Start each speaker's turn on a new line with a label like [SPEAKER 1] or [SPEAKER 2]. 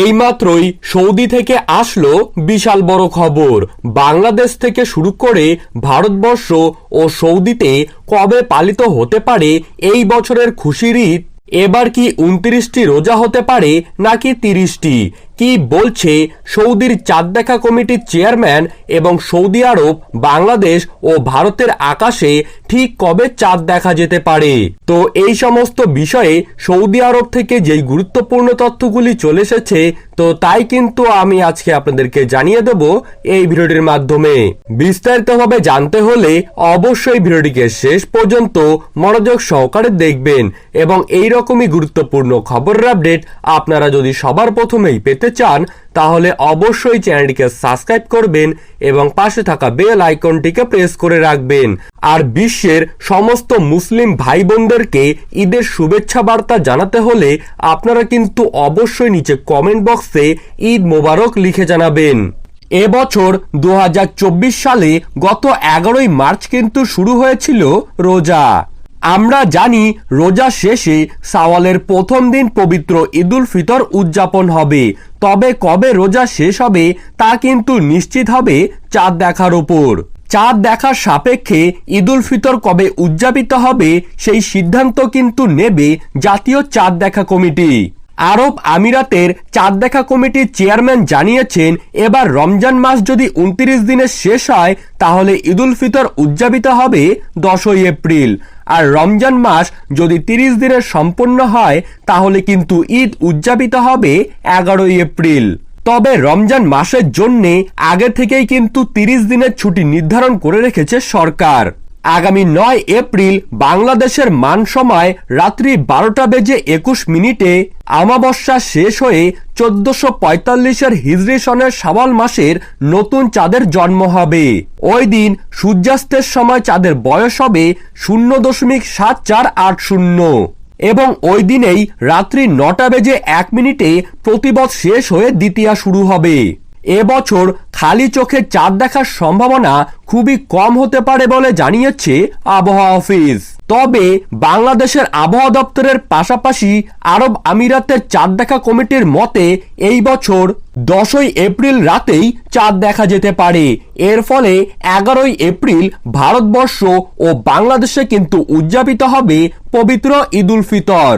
[SPEAKER 1] এইমাত্রই Saudi থেকে আসলো বিশাল বড় খবর। বাংলাদেশ থেকে শুরু করে ভারতবর্ষ ও সৌদিতে কবে পালিত হতে পারে এই বছরের খুশির ঈদ? এবার কি উনত্রিশটি রোজা হতে পারে নাকি তিরিশটি? কি বলছে সৌদির চাঁদ দেখা কমিটির চেয়ারম্যান এবং সৌদি আরব, বাংলাদেশ ও ভারতের আকাশে ঠিক কবে চাঁদ দেখা যেতে পারে? তো এই সমস্ত বিষয়ে সৌদি আরব থেকে যেই গুরুত্বপূর্ণ তথ্যগুলি চলে এসেছে, তো তাই কিন্তু আমি আজকে আপনাদেরকে জানিয়ে দেব এই ভিডিওটির মাধ্যমে। বিস্তারিতভাবে জানতে হলে অবশ্যই ভিডিওটিকে শেষ পর্যন্ত মনোযোগ সহকারে দেখবেন এবং এই রকমই গুরুত্বপূর্ণ খবরের আপডেট আপনারা যদি সবার প্রথমেই পেতে চান, তাহলে অবশ্যই চ্যানেলটিকে সাবস্ক্রাইব করবেন এবং পাশে থাকা বেল আইকনটিকে প্রেস করে রাখবেন। আর বিশ্বের সমস্ত মুসলিম ভাই বোনদেরকে ঈদের শুভেচ্ছা বার্তা জানাতে হলে আপনারা কিন্তু অবশ্যই নিচে কমেন্ট বক্সে ঈদ মোবারক লিখে জানাবেন। এবছর দু হাজার চব্বিশ সালে গত এগারোই মার্চ কিন্তু শুরু হয়েছিল রোজা। আমরা জানি রোজা শেষে সাওয়ালের প্রথম দিন পবিত্র ঈদুল ফিতর উদযাপন হবে। তবে কবে রোজা শেষ হবে তা কিন্তু নিশ্চিত হবে চাঁদ দেখার ওপর চাঁদ দেখার সাপেক্ষে ঈদুল ফিতর কবে উদযাপিত হবে সেই সিদ্ধান্ত কিন্তু নেবে জাতীয় চাঁদ দেখা কমিটি। আরব আমিরাতের চাঁদ দেখা কমিটির চেয়ারম্যান জানিয়েছেন, এবার রমজান মাস যদি উনত্রিশ দিনের শেষ হয়, তাহলে ঈদুল ফিতর উদযাপিত হবে দশই এপ্রিল। আর রমজান মাস যদি তিরিশ দিনে সম্পন্ন হয়, তাহলে কিন্তু ঈদ উদযাপিত হবে এগারোই এপ্রিল। তবে রমজান মাসের জন্যে আগে থেকেই কিন্তু তিরিশ দিনের ছুটি নির্ধারণ করে রেখেছে সরকার। আগামী নয় এপ্রিল বাংলাদেশের মান সময় রাত্রি বারোটা বেজে একুশ মিনিটে আমাবস্যা শেষ হয়ে চোদ্দশো পঁয়তাল্লিশের হিজরি সনের সাবাল মাসের নতুন চাঁদের জন্ম হবে। ওই দিন সূর্যাস্তের সময় চাঁদের বয়স হবে শূন্য দশমিক সাত চার আট শূন্য। এবং ওই দিনেই রাত্রি নটা বেজে এক মিনিটে প্রতিবদ শেষ হয়ে দ্বিতীয়া শুরু হবে। এবছর খালি চোখে চাঁদ দেখার সম্ভাবনা খুবই কম হতে পারে বলে জানিয়েছে আবহাওয়া অফিস। তবে বাংলাদেশের আবহাওয়া দপ্তরের পাশাপাশি আরব আমিরাতের চাঁদ দেখা কমিটির মতে, এই বছর দশই এপ্রিল রাতেই চাঁদ দেখা যেতে পারে। এর ফলে এগারোই এপ্রিল ভারতবর্ষ ও বাংলাদেশে কিন্তু উদযাপিত হবে পবিত্র ঈদুল ফিতর।